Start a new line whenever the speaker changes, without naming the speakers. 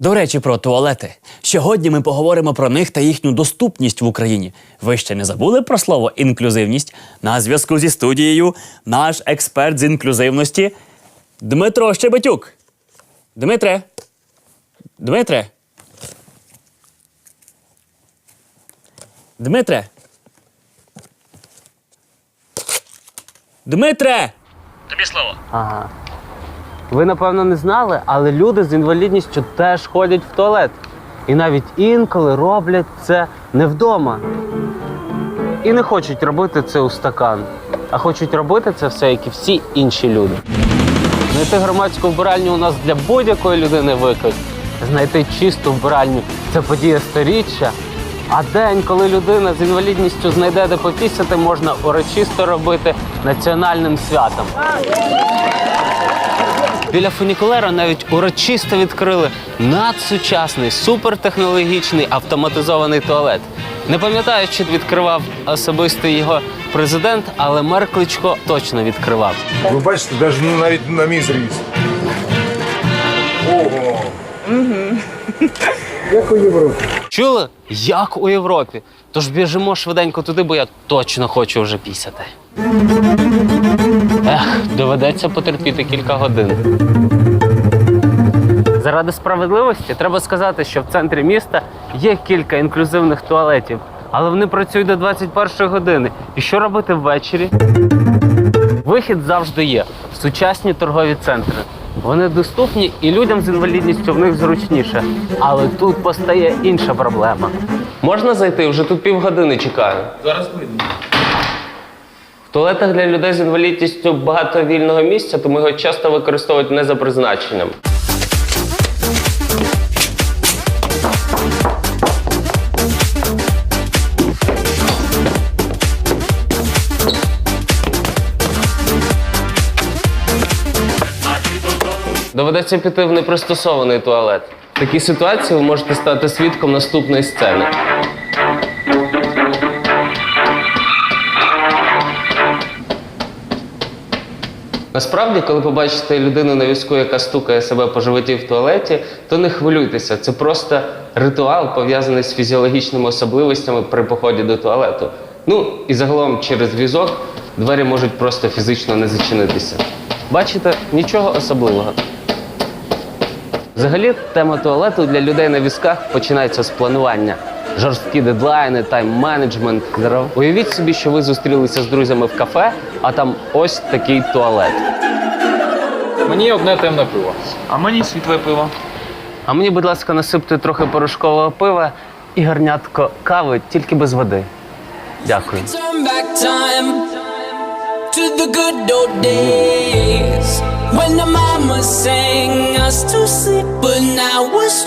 До речі, про туалети. Сьогодні ми поговоримо про них та їхню доступність в Україні. Ви ще не забули про слово інклюзивність? На зв'язку зі студією наш експерт з інклюзивності Дмитро Щебетюк. Дмитре. Дмитре. Дмитре. Дмитре! Тобі слово.
Ага. Ви напевно не знали, але люди з інвалідністю теж ходять в туалет. І навіть інколи роблять це не вдома. І не хочуть робити це у стакан, а хочуть робити це все, як і всі інші люди. Знайти громадську вбиральню у нас для будь-якої людини виклик. Знайти чисту вбиральню це подія сторіччя. А день, коли людина з інвалідністю знайде де попісяти, можна урочисто робити національним святом. Біля фунікулера навіть урочисто відкрили надсучасний, супертехнологічний автоматизований туалет. Не пам'ятаю, чи відкривав особисто його президент, але мер Кличко точно відкривав.
Ви бачите, навіть ну, навіть на мій зріс. Ого. Як у Європі.
Чули? Як у Європі. Тож біжимо швиденько туди, бо я точно хочу вже пісяти. Ех, доведеться потерпіти кілька годин. Заради справедливості треба сказати, що в центрі міста є кілька інклюзивних туалетів, але вони працюють до 21 години. І що робити ввечері? Вихід завжди є сучасні торгові центри. Вони доступні і людям з інвалідністю в них зручніше. Але тут постає інша проблема. Можна зайти? Вже тут півгодини чекаю.
Зараз вийду.
Туалетах для людей з інвалідністю багато вільного місця, тому його часто використовують не за призначенням. Доведеться піти в непристосований туалет. В такій ситуації ви можете стати свідком наступної сцени. Насправді, коли побачите людину на візку, яка стукає себе по животі в туалеті, то не хвилюйтеся. Це просто ритуал, пов'язаний з фізіологічними особливостями при поході до туалету. Ну і загалом через візок двері можуть просто фізично не зачинитися. Бачите, нічого особливого. Взагалі, тема туалету для людей на візках починається з планування. Жорсткі дедлайни, тайм-менеджмент. Уявіть собі, що ви зустрілися з друзями в кафе, а там ось такий туалет.
Мені одне темне пиво. А мені світле пиво.
А мені, будь ласка, насипте трохи порошкового пива і гарнятко кави, тільки без води. Дякую.
Turn back time to the good old days when the mama sang us to sleep, but now we're.